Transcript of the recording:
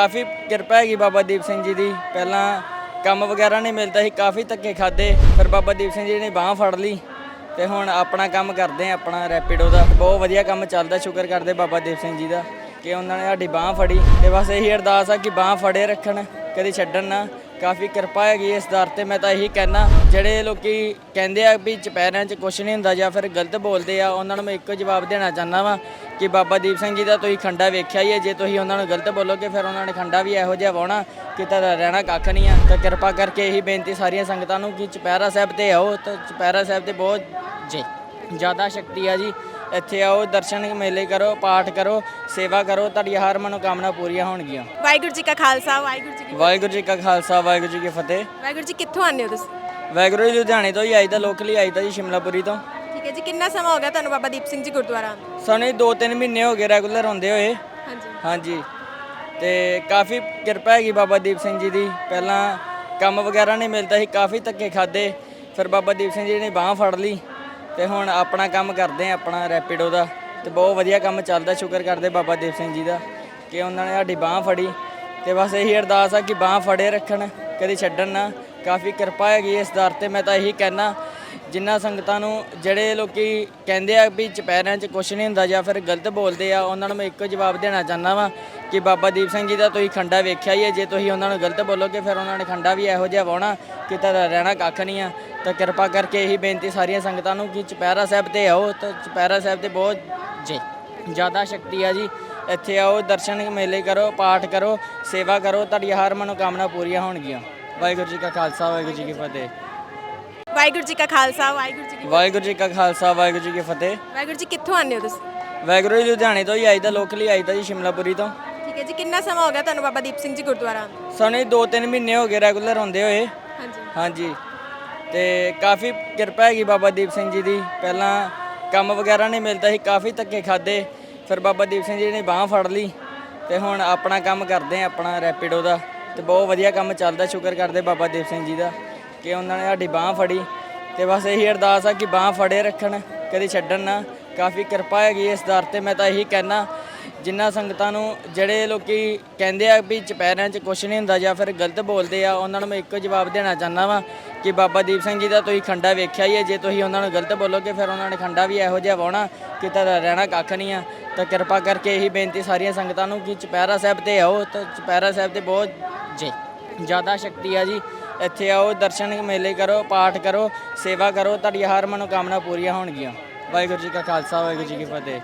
ਕਾਫੀ ਕਿਰਪਾ ਹੈਗੀ ਬਾਬਾ ਦੀਪ ਸਿੰਘ ਜੀ ਦੀ। ਪਹਿਲਾਂ ਕੰਮ ਵਗੈਰਾ ਨਹੀਂ ਮਿਲਦਾ ਸੀ, ਕਾਫੀ ਧੱਕੇ ਖਾਦੇ ਪਰ ਬਾਬਾ ਦੀਪ ਸਿੰਘ ਜੀ ਨੇ ਬਾਹ ਫੜ ਲਈ ਤੇ ਹੁਣ ਆਪਣਾ ਕੰਮ ਕਰਦੇ ਆ, ਆਪਣਾ ਰੈਪਿਡੋ ਦਾ। ਬਹੁਤ ਵਧੀਆ ਕੰਮ ਚੱਲਦਾ, ਸ਼ੁਕਰ ਕਰਦੇ ਬਾਬਾ ਦੀਪ ਸਿੰਘ ਜੀ ਦਾ ਕਿ ਉਹਨਾਂ ਨੇ ਸਾਡੀ ਬਾਹ ਫੜੀ ਤੇ ਬਸ ਇਹੀ ਅਰਦਾਸ ਆ ਕਿ ਬਾਹ ਫੜੇ ਰੱਖਣ, ਕਦੀ ਛੱਡਣ ਨਾ। ਕਾਫੀ ਕਿਰਪਾ ਹੈਗੀ ਇਸ ਦਰ ਤੇ, ਮੈਂ ਤਾਂ ਇਹੀ ਕਹਿਣਾ ਜਿਹੜੇ ਲੋਕੀ ਕਹਿੰਦੇ ਆ ਵੀ ਚਪੈਰਿਆਂ 'ਚ ਕੁਝ ਨਹੀਂ ਹੁੰਦਾ ਜਾਂ ਫਿਰ ਗਲਤ ਬੋਲਦੇ ਆ, ਉਹਨਾਂ ਨੂੰ ਮੈਂ ਇੱਕੋ ਜਵਾਬ ਦੇਣਾ ਚਾਹੁੰਦਾ ਵਾਂ ਕਿ ਬਾਬਾ ਦੀਪ ਸਿੰਘ ਜੀ ਦਾ ਤੁਸੀਂ ਖੰਡਾ ਵੇਖਿਆ ਹੀ ਹੈ। ਜੇ ਤੁਸੀਂ ਉਹਨਾਂ ਨੂੰ ਗਲਤ ਬੋਲੋਗੇ, ਫਿਰ ਉਹਨਾਂ ਨੇ ਖੰਡਾ ਵੀ ਇਹੋ ਜਿਹਾ ਵਾਉਣਾ ਕਿ ਤੁਹਾਡਾ ਰਹਿਣਾ ਕੱਖ ਨਹੀਂ ਆ। ਤਾਂ ਕਿਰਪਾ ਕਰਕੇ ਇਹੀ ਬੇਨਤੀ ਸਾਰੀਆਂ ਸੰਗਤਾਂ ਨੂੰ ਕਿ ਚਪੈਰਾ ਸਾਹਿਬ ਤੇ ਆਓ। ਤਾਂ ਚਪੈਰਾ ਸਾਹਿਬ ਤੇ ਬਹੁਤ ਜੀ, ਜ਼ਿਆਦਾ ਸ਼ਕਤੀ ਆ ਜੀ। ਇੱਥੇ ਆਓ ਦਰਸ਼ਨ ਮੇਲੇ ਕਰੋ ਪਾਠ ਕਰੋ ਸੇਵਾ ਕਰੋ ਤੁਹਾਡੀਆਂ ਹਰ ਮਨੋਕਾਮਨਾ ਪੂਰੀਆਂ ਹੋਣਗੀਆਂ। ਵਾਹਿਗੁਰੂ ਜੀ ਕਾ ਖਾਲਸਾ ਵਾਹਿਗੁਰੂ ਜੀ ਕੀ ਵਾਹਿਗੁਰੂ ਜੀ ਕਾ ਖਾਲਸਾ ਵਾਹਿਗੁਰੂ ਜੀ ਕੀ ਫਤਿਹ। ਵਾਹਿਗੁਰੂ ਜੀ ਕਿੱਥੋਂ ਆਉਂਦੇ ਹੋ ਤੁਸੀਂ? ਵਾਹਿਗੁਰੂ ਜੀ ਲੁਧਿਆਣੇ ਤੋਂ ਹੀ ਆਈਦਾ ਲੋਕਲੀ ਆਈਦਾ ਜੀ ਸ਼ਿਮਲਾਪੁਰੀ ਤੋਂ। ਠੀਕ ਹੈ ਜੀ ਕਿੰਨਾ ਸਮਾਂ ਹੋ ਗਿਆ ਤੁਹਾਨੂੰ ਬਾਬਾ ਦੀਪ ਸਿੰਘ ਜੀ ਗੁਰਦੁਆਰਾ ਆਉਂਦੇ ਸਾਨੂੰ ਦੋ ਤਿੰਨ ਮਹੀਨੇ ਹੋ ਗਏ ਰੈਗੂਲਰ ਹੁੰਦੇ ਹੋਏ। ਹਾਂਜੀ। ਹਾਂਜੀ। ਤੇ ਕਾਫੀ ਕਿਰਪਾ ਹੈਗੀ ਬਾਬਾ ਦੀਪ ਸਿੰਘ ਜੀ ਦੀ। ਪਹਿਲਾਂ ਕੰਮ ਵਗੈਰਾ ਨਹੀਂ ਮਿਲਦਾ ਸੀ ਕਾਫੀ ਧੱਕੇ ਖਾਦੇ ਫਿਰ ਬਾਬਾ ਦੀਪ ਸਿੰਘ ਜੀ ਨੇ ਬਾਹ ਫੜ ਲਈ। ਤੇ ਹੁਣ ਆਪਣਾ ਕੰਮ ਕਰਦੇ ਆ, ਆਪਣਾ ਰੈਪਿਡੋ ਦਾ। ਤੇ ਬਹੁਤ ਵਧੀਆ ਕੰਮ ਚੱਲਦਾ, ਸ਼ੁਕਰ ਕਰਦੇ ਬਾਬਾ ਦੀਪ ਸਿੰਘ ਜੀ ਦਾ, ਕਿ ਉਹਨਾਂ ਨੇ ਸਾਡੀ ਬਾਹ ਫੜੀ। ਤੇ ਬਸ ਇਹੀ ਅਰਦਾਸ ਆ ਕਿ ਬਾਹ ਫੜੇ ਰੱਖਣ, ਕਦੇ ਛੱਡਣ ਨਾ। ਕਾਫੀ ਕਿਰਪਾ ਹੈਗੀ ਇਸ ਦਰ ਤੇ, ਮੈਂ ਤਾਂ ਇਹੀ ਕਹਿਣਾ ਜਿਨ੍ਹਾਂ ਸੰਗਤਾਂ ਨੂੰ ਜਿਹੜੇ ਲੋਕੀ ਕਹਿੰਦੇ ਆ ਵੀ ਚਪੈਰਿਆਂ 'ਚ ਕੁਝ ਨਹੀਂ ਹੁੰਦਾ ਜਾਂ ਫਿਰ ਗਲਤ ਬੋਲਦੇ ਆ, ਉਹਨਾਂ ਨੂੰ ਮੈਂ ਇੱਕੋ ਜਵਾਬ ਦੇਣਾ ਚਾਹੁੰਦਾ ਵਾਂ ਕਿ ਬਾਬਾ ਦੀਪ ਸਿੰਘ ਜੀ ਦਾ ਤੁਸੀਂ ਖੰਡਾ ਵੇਖਿਆ ਹੀ ਹੈ। ਜੇ ਤੁਸੀਂ ਉਹਨਾਂ ਨੂੰ ਗਲਤ ਬੋਲੋਗੇ, ਫਿਰ ਉਹਨਾਂ ਨੇ ਖੰਡਾ ਵੀ ਇਹੋ ਜਿਹਾ ਵਾਉਣਾ ਕਿ ਤੁਹਾਡਾ ਰਹਿਣਾ ਕੱਖ ਨਹੀਂ ਆ। ਤਾਂ ਕਿਰਪਾ ਕਰਕੇ ਇਹੀ ਬੇਨਤੀ ਸਾਰੀਆਂ ਸੰਗਤਾਂ ਨੂੰ ਕਿ ਚਪੈਰਾ ਸਾਹਿਬ ਤੇ ਆਓ। ਤਾਂ ਚਪੈਰਾ ਸਾਹਿਬ ਤੇ ਬਹੁਤ ਜੀ ਜ਼ਿਆਦਾ ਸ਼ਕਤੀ ਆ ਜੀ। ਇੱਥੇ ਆਓ, ਦਰਸ਼ਨ ਮੇਲੇ ਕਰੋ, ਪਾਠ ਕਰੋ, ਸੇਵਾ ਕਰੋ। ਤੁਹਾਡੀਆਂ ਹਰ ਮਨੋਕਾਮਨਾ ਪੂਰੀਆਂ ਹੋਣਗੀਆਂ। ਵਾਹਿਗੁਰੂ ਜੀ ਕਾ ਖਾਲਸਾ, ਵਾਹਿਗੁਰੂ ਜੀ ਕੀ ਫਤਿਹ। ਵਾਹਿਗੁਰੂ ਜੀ ਕਾ ਖਾਲਸਾ ਵਾਹਿਗੁਰੂ ਜੀ ਕੀ ਵਾਹਿਗੁਰੂ ਜੀ ਕਾ ਖਾਲਸਾ ਵਾਹਿਗੁਰੂ ਜੀ ਕੀ ਫਤਿਹ। ਵਾਹਿਗੁਰੂ ਜੀ ਕਿੱਥੋਂ ਆਉਂਦੇ ਹੋ ਤੁਸੀਂ? ਵਾਹਿਗੁਰੂ ਜੀ ਲੁਧਿਆਣੇ ਤੋਂ ਹੀ ਆਈਦਾ ਲੋਕਲੀ ਆਈਦਾ ਜੀ ਸ਼ਿਮਲਾਪੁਰੀ ਤੋਂ। ਠੀਕ ਹੈ ਜੀ ਕਿੰਨਾ ਸਮਾਂ ਹੋ ਗਿਆ ਤੁਹਾਨੂੰ ਬਾਬਾ ਦੀਪ ਸਿੰਘ ਜੀ ਗੁਰਦੁਆਰਾ ਆਉਂਦੇ ਸਾਨੂੰ ਇਹ ਦੋ ਤਿੰਨ ਮਹੀਨੇ ਹੋ ਗਏ ਰੈਗੂਲਰ ਹੁੰਦੇ ਹੋਏ। ਹਾਂਜੀ। ਹਾਂਜੀ। ਤੇ ਕਾਫੀ ਕਿਰਪਾ ਹੈਗੀ ਬਾਬਾ ਦੀਪ ਸਿੰਘ ਜੀ ਦੀ। ਪਹਿਲਾਂ ਕੰਮ ਵਗੈਰਾ ਨਹੀਂ ਮਿਲਦਾ ਸੀ ਕਾਫੀ ਧੱਕੇ ਖਾਦੇ ਫਿਰ ਬਾਬਾ ਦੀਪ ਸਿੰਘ ਜੀ ਨੇ ਬਾਹ ਫੜ ਲਈ ਤੇ ਹੁਣ ਆਪਣਾ ਕੰਮ ਕਰਦੇ ਆ ਆਪਣਾ ਰੈਪਿਡੋ ਦਾ। ਤੇ ਬਹੁਤ ਵਧੀਆ ਕੰਮ ਚੱਲਦਾ ਸ਼ੁਕਰ ਕਰਦੇ ਬਾਬਾ ਦੀਪ ਸਿੰਘ ਜੀ ਦਾ। ਕਿ ਉਹਨਾਂ ਨੇ ਸਾਡੀ ਬਾਹ ਫੜੀ ਤੇ ਬਸ ਇਹੀ ਅਰਦਾਸ ਆ ਕਿ ਬਾਹ ਫੜੇ ਰੱਖਣ, ਕਦੀ ਛੱਡਣ ਨਾ। ਕਾਫੀ ਕਿਰਪਾ ਹੈਗੀ ਇਸ ਦਰ ਤੇ, ਮੈਂ ਤਾਂ ਇਹੀ ਕਹਿਣਾ ਜਿਨ੍ਹਾਂ ਸੰਗਤਾਂ ਨੂੰ ਜਿਹੜੇ ਲੋਕੀ ਕਹਿੰਦੇ ਆ ਵੀ ਚਪੈਰਿਆਂ 'ਚ ਕੁਝ ਨਹੀਂ ਹੁੰਦਾ ਜਾਂ ਫਿਰ ਗਲਤ ਬੋਲਦੇ ਆ, ਉਹਨਾਂ ਨੂੰ ਮੈਂ ਇੱਕੋ ਜਵਾਬ ਦੇਣਾ ਚਾਹੁੰਦਾ ਵਾਂ ਕਿ ਬਾਬਾ ਦੀਪ ਸਿੰਘ ਜੀ ਦਾ ਤੁਸੀਂ ਖੰਡਾ ਵੇਖਿਆ ਹੀ ਹੈ। ਜੇ ਤੁਸੀਂ ਉਹਨਾਂ ਨੂੰ ਗਲਤ ਬੋਲੋਗੇ, ਫਿਰ ਉਹਨਾਂ ਨੇ ਖੰਡਾ ਵੀ ਇਹੋ ਜਿਹਾ ਵਾਉਣਾ ਕਿ ਤੁਹਾਡਾ ਰਹਿਣਾ ਕੱਖ ਨਹੀਂ ਆ। ਤਾਂ ਕਿਰਪਾ ਕਰਕੇ ਇਹੀ ਬੇਨਤੀ ਸਾਰੀਆਂ ਸੰਗਤਾਂ ਨੂੰ ਕਿ ਚਪੈਰਾ ਸਾਹਿਬ ਤੇ ਆਓ। ਤਾਂ ਚਪੈਰਾ ਸਾਹਿਬ ਤੇ ਬਹੁਤ ਜੀ, ਜ਼ਿਆਦਾ ਸ਼ਕਤੀ ਆ ਜੀ। ਇੱਥੇ ਆਓ, ਦਰਸ਼ਨ ਮੇਲੇ ਕਰੋ, ਪਾਠ ਕਰੋ, ਸੇਵਾ ਕਰੋ, ਤੁਹਾਡੀਆਂ ਹਰ ਮਨੋਕਾਮਨਾ ਪੂਰੀਆਂ ਹੋਣਗੀਆਂ। ਵਾਹਿਗੁਰੂ ਜੀ ਕਾ ਖਾਲਸਾ, ਵਾਹਿਗੁਰੂ ਜੀ ਕੀ ਫਤਿਹ।